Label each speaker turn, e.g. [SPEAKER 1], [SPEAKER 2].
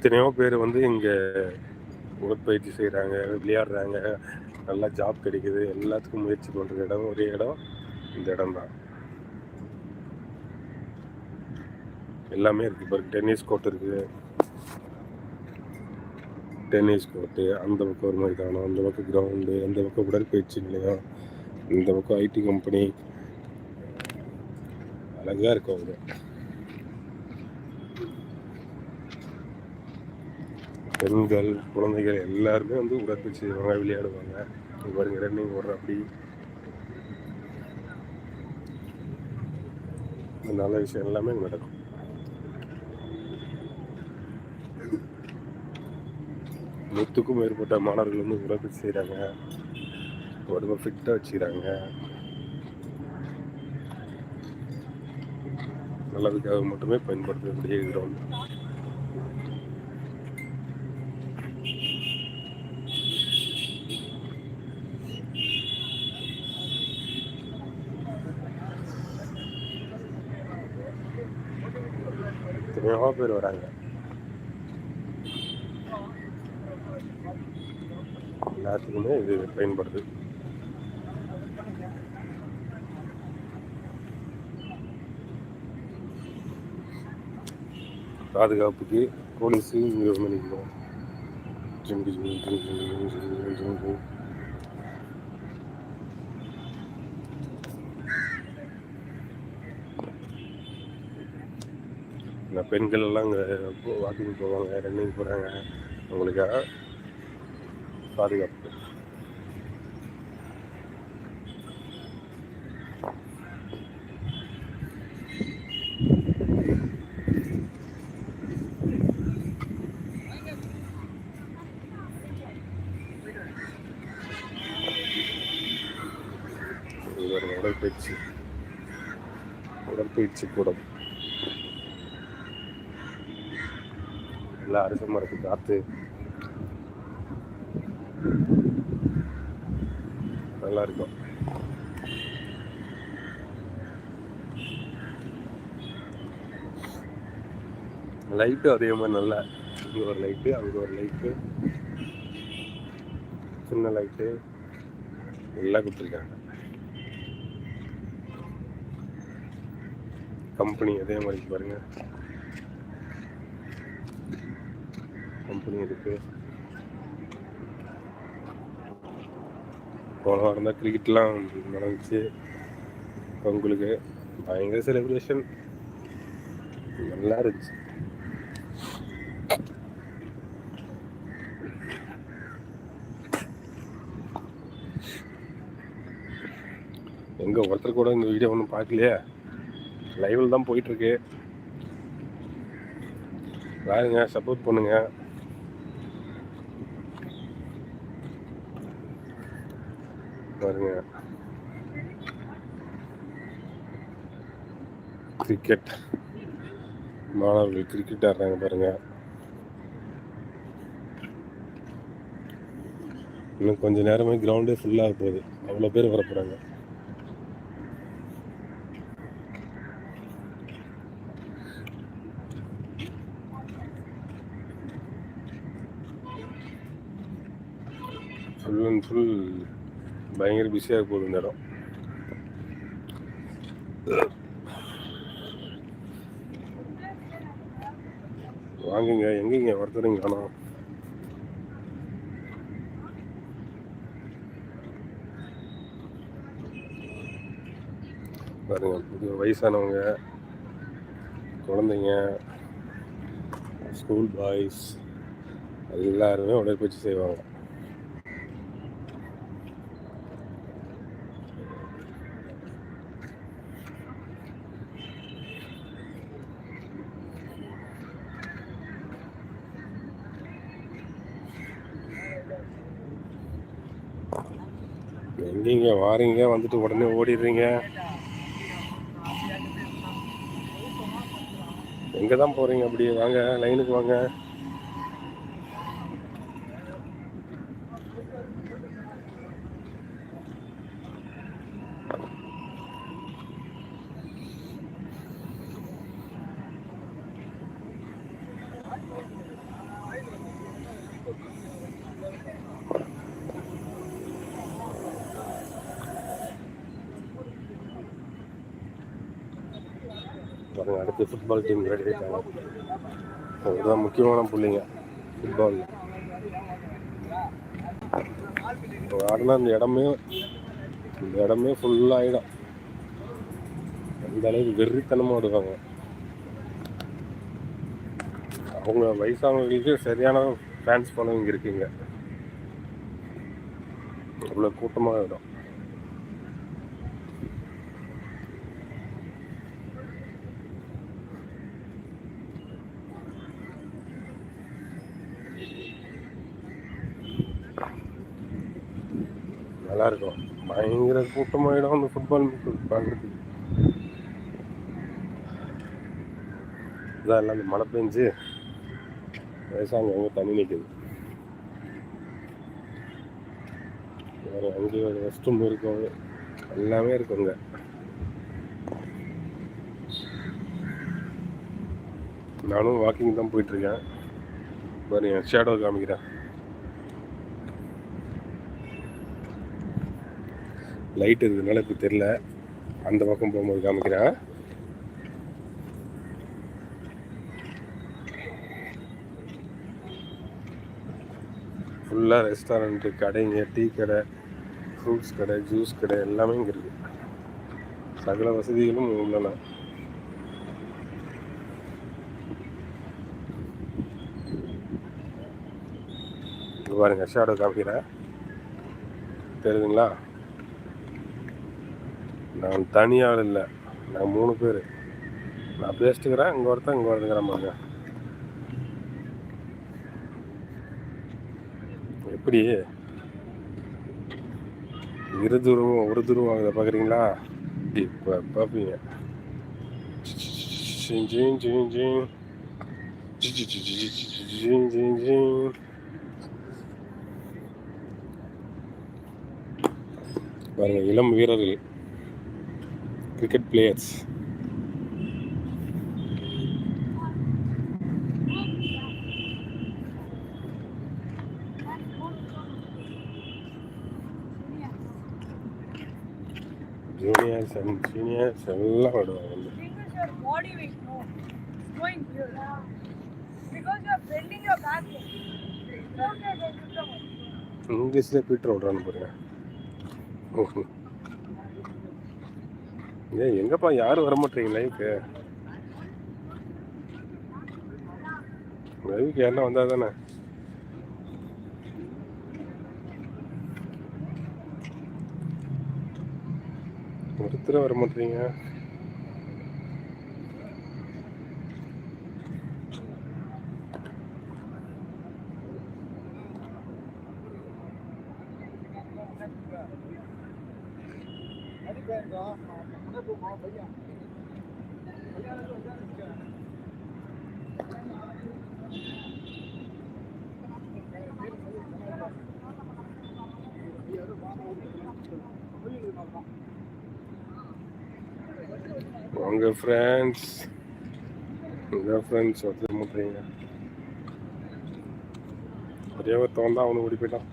[SPEAKER 1] எத்தனையோ பேர் வந்து இங்கே உடற்பயிற்சி செய்கிறாங்க விளையாடுறாங்க. நல்லா ஜாப் கிடைக்குது. எல்லாத்துக்கும் முயற்சி பண்ணுற இடம் ஒரே இடம் இந்த இடம் தான் எல்லாமே இருக்குது இப்போ டென்னிஸ் கோர்ட் இருக்குது டென்னிஸ் கோர்ட்டு அந்த பக்கம் ஒரு மைதானம் அந்த பக்கம் கிரவுண்டு அந்த பக்கம் உடற்பயிற்சி நிலையம் இந்த பக்கம் ஐடி கம்பெனி அழகாக இருக்கும் அவங்க பெண்கள் குழந்தைகள் எல்லாருமே வந்து உடற்பயிற்சி செய்வாங்க விளையாடுவாங்க. இங்க பாருங்க ரன்னிங் ஓடுற அப்படி. நல்ல விஷயம் எல்லாமே நடக்கும். நூற்றுக்கும் மேற்பட்ட மாணவர்கள் வந்து உடற்பயிற்சி செய்கிறாங்க உடம்பு ஃபிட்டாக வச்சுக்கிறாங்க. நல்லதுக்காக மட்டுமே பயன்படுத்தக்கூடிய கிரௌண்ட் எத்தனையோ பேர் வராங்க. எல்லாத்துக்குமே இது பயன்படுது. பாதுகாப்புக்கு போலீஸு இங்கே வந்து நிற்கணும் ஜிங்கு பெண்கள் எல்லாம் அங்கே வாக்கிங் போவாங்க ரன்னிங் போகிறாங்க அவங்களுக்காக பாதுகாப்பு. ஒரு உடற்பயிற்சி. உடற்பயிற்சி கூடம். எல்லா அரிசி மரத்து காற்று நல்லா இருக்கும். லைட்டும் அதே மாதிரி நல்லா இங்கே ஒரு லைட்டு அங்கே ஒரு லைட்டு சின்ன லைட்டு எல்லாம் கொடுத்துருக்காங்க. கம்பெனி அதே மாதிரி பாருங்க. கம்பெனி இருக்கு. போன வாரம் தான் கிரிக்கெட்லாம் நடந்துச்சு. பொங்கலுக்கு பயங்கர செலிப்ரேஷன் நல்லா இருந்துச்சு. எங்க ஒருத்தர் கூட இந்த வீடியோ ஒன்றும் பார்க்கலையே? லைவில் தான் போயிட்டு இருக்கு. பாருங்க சப்போர்ட் பண்ணுங்க. பாருங்க. கிரிக்கெட் மாணவர்கள் கிரிக்கெட் ஆடுறாங்க பாருங்க. இன்னும் கொஞ்ச நேரமே கிரவுண்டே ஃபுல்லாக போகுது. அவ்வளோ பேர் வர போகிறாங்க ஃபுல் அண்ட் ஃபுல் பயங்கர பிஸியாக போகுது இந்த இடம் வாங்குங்க எங்கேங்க? ஒருத்தருங்க ஆனால் பாருங்க புது வயசானவங்க குழந்தைங்க ஸ்கூல் பாய்ஸ் எல்லாருமே உடற்பயிற்சி செய்வாங்க. எங்கேங்க வாரீங்க வந்துட்டு உடனே ஓடிடுறீங்க. எங்க தான் போறீங்க அப்படியே வாங்க லைனுக்கு வாங்க. பாருங்க அடுத்து ஃபுட்பால் டீம் ரெடி ஆயிட்டாங்க அதுதான் முக்கியமான பிள்ளைங்க ஃபுட்பால் ஆடினா இந்த இடமே இந்த இடமே ஃபுல்லாகிடும் அந்த அளவுக்கு வெறித்தனமாக ஆடுவாங்க. அவங்க வயசானவங்களுக்கு சரியான ஃபேன்ஸ் ஃபாலோவிங் இருக்குங்க. அவ்வளோ கூட்டமாக ஆகிடும் நல்லா இருக்கும் பயங்கர கூட்டமாயிடும் அந்த ஃபுட்பால் பார்க்குறதுக்கு இதான் எல்லாம் மழை பெஞ்சு வயசாங்க அங்கே தண்ணி நிற்குது வேறு அங்கேயும் ஒரு ரெஸ்ட் ரூம் இருக்கும். எல்லாமே இருக்குங்க நானும் வாக்கிங் தான் போயிட்டுருக்கேன் என் ஷேடோ காமிக்கிறேன். லைட் இருக்கிறதுனால இப்போ தெரில அந்த பக்கம் போகும்போது காமிக்கிறேன். ஃபுல்லாக ரெஸ்டாரண்ட்டு கடைங்க டீ கடை ஃப்ரூட்ஸ் கடை ஜூஸ் கடை எல்லாமே இங்கே இருக்குது சகல வசதிகளும் உள்ளன. இங்க பாருங்க ஷேடோ காமிக்கிறேன். தெரியுதுங்களா? நான் தனியாள் இல்லை நான் மூணு பேர் நான் பேசிட்டுக்கிறேன் இங்கே ஒருத்தன் இங்கே ஒருத்தங்கிறேன் பாருங்க எப்படி இரு துருவம் ஒரு துருவம் ஆகுத பார்க்குறீங்களா இப்போ பார்ப்பீங்க பாருங்கள் இளம் வீரர்கள் cricket players. Juniors and seniors எல்லாம்
[SPEAKER 2] ஆடுவாங்க
[SPEAKER 1] இங்கிலீஷில் பீட்டர் விட்றான்னு பாருங்க. ஓகே ஏன் எங்கப்பா யாரும் வர வரமாட்டீங்க லைவுக்கு லைவுக்கு யாரெல்லாம் வந்தால் தானே? ஒருத்தரும் வரமாட்டீங்க உங்கள் ஃப்ரெண்ட்ஸ் உங்கள் ஃப்ரெண்ட்ஸ் ஒருத்தர் முட்டுறீங்க ஒரே ஒருத்தவன் தான் அவனு ஓடி போயிட்டான்.